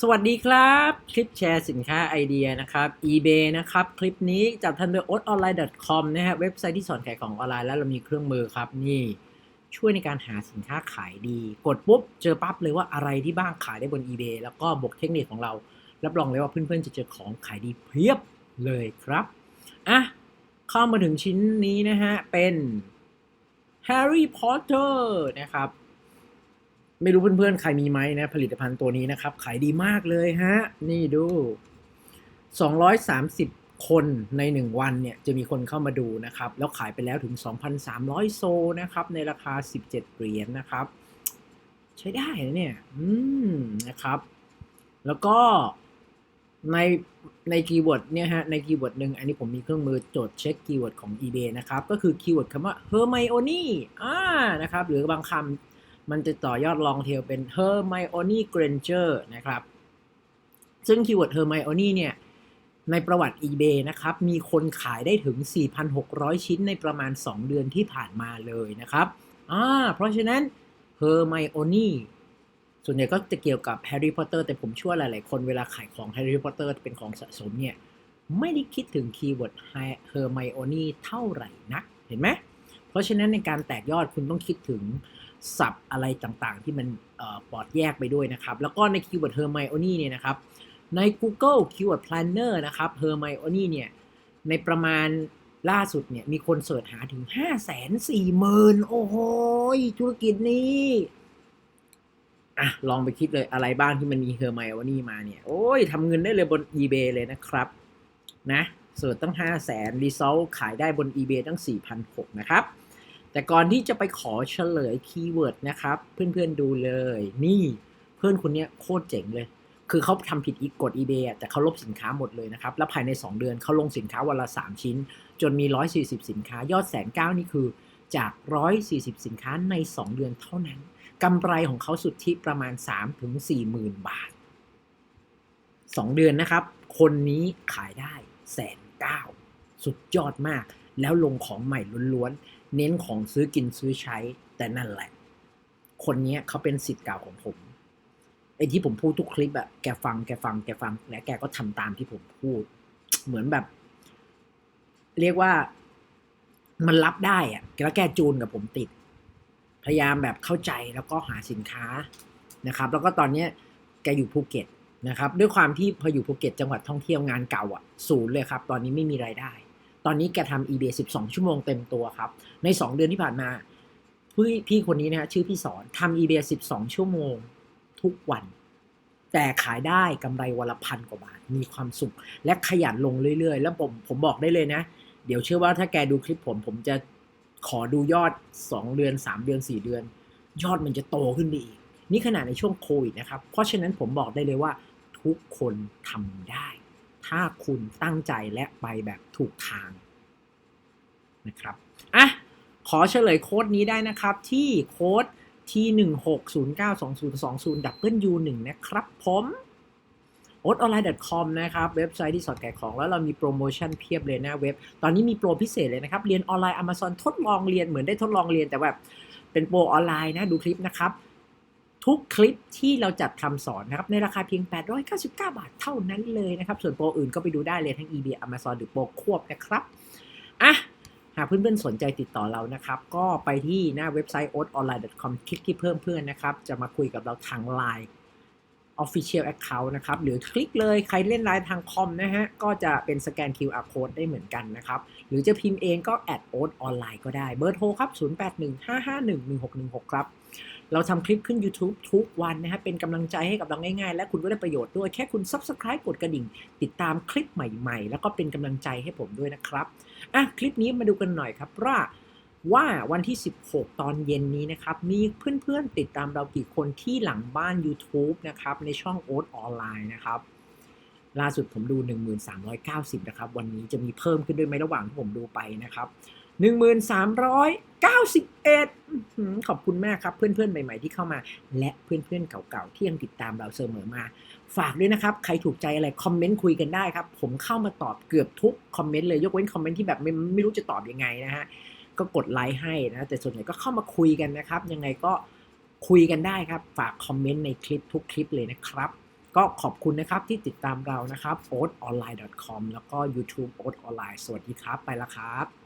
สวัสดีครับ คลิปแชร์สินค้าไอเดียนะครับ eBay นะครับ คลิปนี้จัดทำโดย o t o n l i n e c o m นะฮะเว็บไซต์ที่สอนขายของออนไลน์แล้วเรามีเครื่องมือครับ นี่ช่วยในการหาสินค้าขายดี กดปุ๊บ เจอปั๊บเลยว่าอะไรที่บ้างขายได้บน eBay แล้วก็บวกเทคนิคของเรา รับรองเลยว่าเพื่อนๆจะเจอของขายดีเพียบเลยครับอะเข้ามาถึงชิ้นนี้นะฮะเป็น Harry Potter นะครับ ไม่รู้เพื่อนๆ ใครมีไหมนะ ผลิตภัณฑ์ตัวนี้นะครับ ขายดีมากเลยฮะ นี่ดู 230 คนใน 1 วันเนี่ย จะมีคนเข้ามาดูนะครับ แล้วขายไปแล้วถึง 2,300 โซนะครับ ในราคา 17 เหรียญนนะครับ ใช้ได้นะเนี่ย อืม นะครับ แล้วก็ในในคีย์เวิร์ดเนี่ยฮะในคีย์เวิร์ดหนึ่งอันนี้ผมมีเครื่องมือจดเช็คคีย์เวิร์ดของ eBay นะครับ ก็คือคีย์เวิร์ดคำว่า Hermione อ่านะครับ หรือบางคำ มันจะต่อยอดลองเทลเป็น Hermione Granger นะครับ ซึ่งคีย์เวิร์ด Hermione เนี่ย ในประวัติ eBay นะครับ มีคนขายได้ถึง 4,600 ชิ้นในประมาณ 2 เดือนที่ผ่านมาเลยนะครับอ่าเพราะฉะนั้น Hermione ส่วนใหญ่ก็จะเกี่ยวกับ Harry Potter แต่ผมเชื่อว่าหลาย ๆ คนเวลาขายของ Harry Potter เป็นของสะสมเนี่ย ไม่ได้คิดถึงคีย์เวิร์ด Hermione เท่าไหร่นัก เห็นไหม ราะฉะนั้นในการแตกยอดคุณต้องคิดถึงศัพท์อะไรต่างๆ ที่มันปลอดแยกไปด้วยนะครับ แล้วก็ในคีย์เวิร์ด Hermione เนี่ยนะครับใน Google Keyword Planner นะครับ Hermione เนี่ยในประมาณล่าสุดเนี่ยมีคนเสิร์ชหาถึง 5 4 0 0 0 0 โอ้โหธุรกิจนี้อะลองไปคิดเลยอะไรบ้างที่มันมี Hermione มาเนี่ย โอ้ยทำเงินได้เลยบน eBay เลยนะครับนะเสิร์ชตั้ง 5 0 0 0 0 0 Result ขายได้บน eBay ตั้ง 4,600 นะครับ แต่ก่อนที่จะไปขอเฉลยคีย์เวิร์ดนะครับ เพื่อนๆดูเลย นี่เพื่อนคนนี้โคตรเจ๋งเลย คือเขาทำผิดอีกกฎ eBay แต่เขาลบสินค้าหมดเลยนะครับ แล้วภายใน 2 เดือนเขาลงสินค้าวันละ 3 ชิ้น จนมี 140 สินค้ายอดแสนเก้านี่คือจาก 140 สินค้าใน 2 เดือนเท่านั้นกำไรของเขาสุทธิประมาณ3ถึง4หมื่นบาท 2 เดือนนะครับ คนนี้ขายได้แสนเก้าสุดยอดมาก แล้วลงของใหม่ล้วนๆ เน้นของซื้อกินซื้อใช้ แต่นั่นแหละ คนนี้เขาเป็นสิทธิ์เก่าของผมไอ้ที่ผมพูดทุกคลิปอะแกฟังแกฟังแกฟัง และแกก็ทำตามที่ผมพูด เหมือนแบบ เรียกว่ามันรับได้อะแล้วแกจูนกับผมติด พยายามแบบเข้าใจแล้วก็หาสินค้านะครับ แล้วก็ตอนเนี้ยแกอยู่ภูเก็ตนะครับ ด้วยความที่พออยู่ภูเก็ตจังหวัดท่องเที่ยวงานเก่าอะศูนย์เลยครับ ตอนนี้ไม่มีรายได้ ตอนนี้แกทำ eBay 12 ชั่วโมงเต็มตัวครับ ใน 2 เดือนที่ผ่านมาพี่พี่คนนี้นะฮะชื่อพี่สอนทำ eBay 12 ชั่วโมงทุกวัน แต่ขายได้กำไรวันละพันกว่าบาท มีความสุข และขยันลงเรื่อยๆ แล้วผมผมบอกได้เลยนะ เดี๋ยวเชื่อว่าถ้าแกดูคลิปผมผมจะขอดูยอด 2 เดือน 3 เดือน 4 เดือน ยอดมันจะโตขึ้นไปอีก นี่ขนาดในช่วงโควิดนะครับ เพราะฉะนั้นผมบอกได้เลยว่าทุกคนทำได้ ถ้าคุณตั้งใจและไปแบบถูกทางนะครับอะขอเฉลยโค้ดนี้ได้นะครับที่โค้ด T 1 6 0 9 2 0 2 0 W 1นะครับผม o t o n l i n e c o m นะครับเว็บไซต์ที่สอนขายของแล้วเรามีโปรโมชั่นเพียบเลยนะเว็บ ตอนนี้มีโปรพิเศษเลยนะครับ เรียนออนไลน์ Amazon ทดลองเรียนเหมือนได้ทดลองเรียนแต่แบบเป็นโปรออนไลน์นะดูคลิปนะครับ ทุกคลิปที่เราจัดทำสอนนะครับ ในราคาเพียง 899 บาทเท่านั้นเลยนะครับ ส่วนโปรอื่นก็ไปดูได้เลยทั้ง eBay Amazon หรือโปรควบนะครับอะหากเพื่อนๆสนใจติดต่อเรานะครับ ก็ไปที่หน้าเว็บไซต์ o t o n l i n e c o m คลิกที่เพิ่มเพื่อนนะครับ จะมาคุยกับเราทางไลน์ Official Account นะครับ หรือคลิกเลยใครเล่นไลน์ทางคอมนะฮะ ก็จะเป็นสแกน QR Code ได้เหมือนกันนะครับ หรือจะพิมพ์เองก็แอดโอ๊ตออนไลน์ก็ได้ เบอร์โทรครับ 0815511616 ครับ เราทำคลิปขึ้น YouTube ทุกวันนะฮะ เป็นกำลังใจให้กับเราง่ายๆ และคุณก็ได้ประโยชน์ด้วย แค่คุณ Subscribe กดกระดิ่ง ติดตามคลิปใหม่ๆ แล้วก็เป็นกำลังใจให้ผมด้วยนะครับ อะ คลิปนี้มาดูกันหน่อยครับว่า ว่าวันที่ 16 ตอนเย็นนี้นะครับ มีเพื่อนๆติดตามเรากี่คนที่หลังบ้าน YouTube นะครับ ในช่องโอ๊ตออนไลน์นะครับ ล่าสุดผมดู 1390 นะครับ วันนี้จะมีเพิ่มขึ้นด้วยไหมระหว่างที่ผมดูไปนะครับ1391 ขอบคุณมากครับ เพื่อนๆ ใหม่ๆที่เข้ามา และเพื่อนๆ เก่าๆ ที่ยังติดตามเราเสมอมา ฝากด้วยนะครับ ใครถูกใจอะไร คอมเมนต์คุยกันได้ครับ ผมเข้ามาตอบเกือบทุกคอมเมนต์เลย ยกเว้นคอมเมนต์ที่แบบไม่ไม่รู้จะตอบยังไงนะฮะ ก็กดไลค์ให้นะ แต่ส่วนใหญ่ก็เข้ามาคุยกันนะครับ ยังไงก็คุยกันได้ครับ ฝากคอมเมนต์ในคลิปทุกคลิปเลยนะครับ ก็ขอบคุณนะครับที่ติดตามเรานะครับ o a t o n l i n e c o m แล้วก็ YouTube o a t Online สวัสดีครับ ไปละครับ